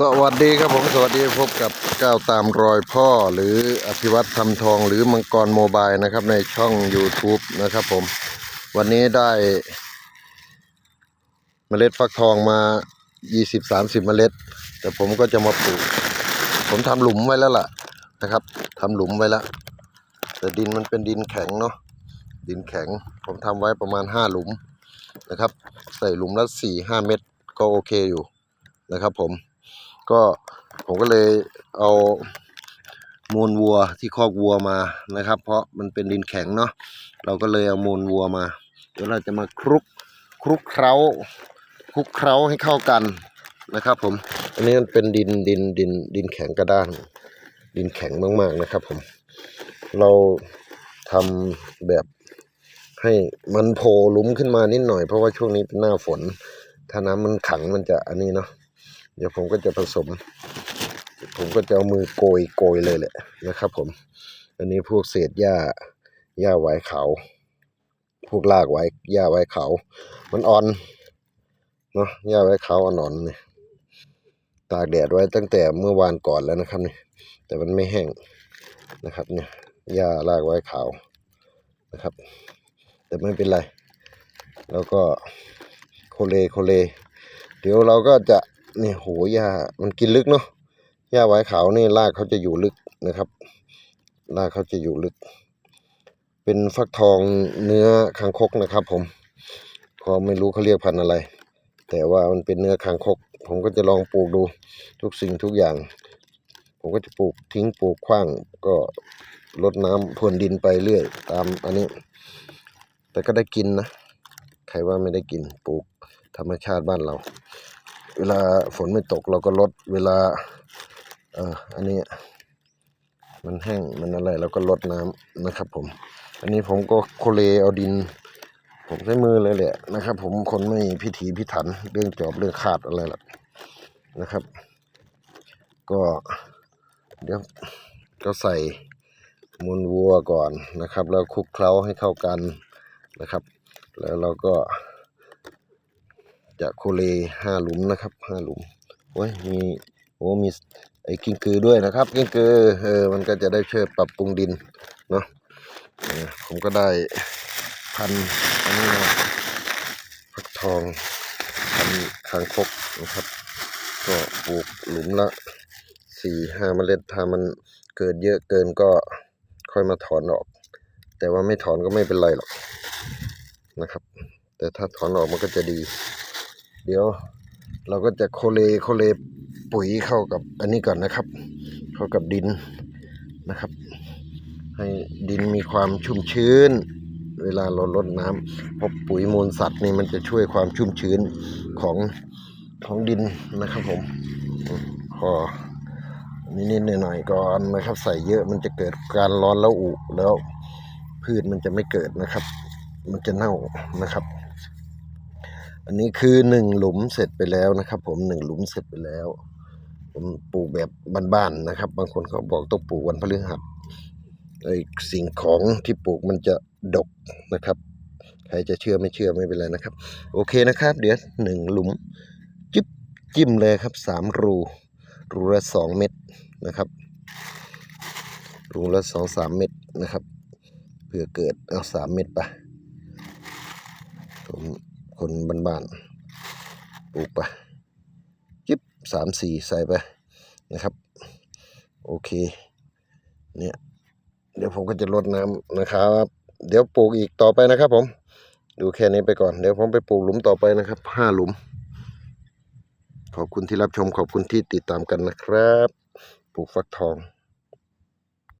สวัสดีครับผมสวัสดีพบกับก้าวตามรอยพ่อหรืออภิวัตทำทองหรือมังกรโมบายนะครับในช่อง YouTube นะครับผม วันนี้ได้เมล็ดฟักทองมา 20-30 เมล็ด แต่ผมก็จะมาปลูก ผมทำหลุมไว้แล้วล่ะนะครับทำหลุมไว้แล้ว แต่ดินมันเป็นดินแข็งเนาะดินแข็ง ผมทำไว้ประมาณ 5 หลุมนะครับ ใส่หลุมละ4-5 เม็ดก็โอเคอยู่นะครับผม ก็ผมก็เลยเอามูลวัวที่คอกวัวมานะครับ เพราะมันเป็นดินแข็งเนาะเราก็เลยเอามูลวัวมา เดี๋ยวเราจะมาคลุกคลุกเคล้าคลุกเคล้าให้เข้ากันนะครับ ผม อันนี้มันเป็นดินดินดินดินแข็งกระด้างดินแข็งมากๆนะครับ ผม เราทำแบบให้มันโผล่ลุมขึ้นมานิดหน่อยเพราะว่าช่วงนี้เป็นหน้าฝน ถ้าน้ำมันขังมันจะอันนี้เนาะ เดี๋ยวผมก็จะผสม ผมก็จะเอามือโกยโกยเลยแหละนะครับ ผม อันนี้พวกเศษหญ้าหญ้าไว้เขาพวกรากไว้หญ้าไว้เขา มันอ่อนเนาะหญ้าไว้เขาอ่อนๆเนี่ยตากแดดไว้ตั้งแต่เมื่อวานก่อนแล้วนะครับเนี่ยแต่มันไม่แห้งนะครับ เนี่ยหญ้ารากไว้ขาวนะครับ แต่ไม่เป็นไร แล้วก็โคเลโคเล เดี๋ยวเราก็จะ เนี่ยโหหญ้ามันกินลึกเนาะหญ้าไว้ขาวนี่รากเขาจะอยู่ลึกนะครับรากเขาจะอยู่ลึก เป็นฟักทองเนื้อคางคกนะครับ ผมพอไม่รู้เขาเรียกพันธุ์อะไร แต่ว่ามันเป็นเนื้อคางคก ผมก็จะลองปลูกดูทุกสิ่งทุกอย่าง ผมก็จะปลูกทิ้งปลูกขว้างก็รดน้ำพรวนดินไปเรื่อย ตามอันนี้ แต่ก็ได้กินนะ ใครว่าไม่ได้กินปลูกธรรมชาติบ้านเรา เวลาฝนไม่ตกเราก็ลดเวลาเอ่ออันนี้มันแห้งมันอะไรเราก็ลดน้ำนะครับ ผม อันนี้ผมก็โคเลเอาดิน ผมใช้มือเลยแหละนะครับ ผมคนไม่พิถีพิถันเรื่องจอบเรื่องขาดอะไรหรอกนะครับ ก็เดี๋ยวก็ใส่มูลวัวก่อนนะครับ แล้วคลุกเคล้าให้เข้ากันนะครับ แล้วเราก็ จะโคเลห้าหลุมนะครับห้าหลุมโอ้ยมีโอ้มีไอ้กิ้งกือด้วยนะครับ กิ้งกือเออมันก็จะได้ช่วยปรับปรุงดินเนาะผมก็ได้พันอันนี้นะฟักทองพันคางคกนะครับ ก็ปลูกหลุมละสี่ห้าเมล็ดถ้ามันเกิดเยอะเกินก็ค่อยมาถอนออก แต่ว่าไม่ถอนก็ไม่เป็นไรหรอกนะครับ แต่ถ้าถอนออกมันก็จะดี เดี๋ยวเราก็จะโคเลโคเลปุ๋ยเข้ากับอันนี้ก่อนนะครับ เข้ากับดินนะครับ ให้ดินมีความชุ่มชื้น เวลาเราลดน้ำเพราะปุ๋ยมูลสัตว์นี่มันจะช่วยความชุ่มชื้นของของดินนะครับผมพอนิดๆหน่อยๆก่อนนะครับ ใส่เยอะมันจะเกิดการร้อนแล้วอุแล้วพืชมันจะไม่เกิดนะครับ มันจะเน่านะครับ อันนี้คือหนึ่งหลุมเสร็จไปแล้วนะครับ ผมหนึ่งหลุมเสร็จไปแล้ว ผมปลูกแบบบ้านๆนะครับ บางคนเขาบอกต้องปลูกวันพฤหัสไอ้สิ่งของที่ปลูกมันจะดกนะครับ ใครจะเชื่อไม่เชื่อไม่เป็นไรนะครับ โอเคนะครับ เดี๋ยวหนึ่งหลุมจิ๊บจิ้มเลยครับสามรู รูละสองเม็ดนะครับ รูละสองสามเม็ดนะครับ เพื่อเกิดเอาสามเม็ดไป คนบ้านๆปลูกไปจิบสามสี่ใส่ไปนะครับ โอเค เนี่ยเดี๋ยวผมก็จะลดน้ำนะครับ เดี๋ยวปลูกอีกต่อไปนะครับ ผม ดูแค่นี้ไปก่อน เดี๋ยวผมไปปลูกหลุมต่อไปนะครับห้าหลุม ขอบคุณที่รับชมขอบคุณที่ติดตามกันนะครับ ปลูกฟักทอง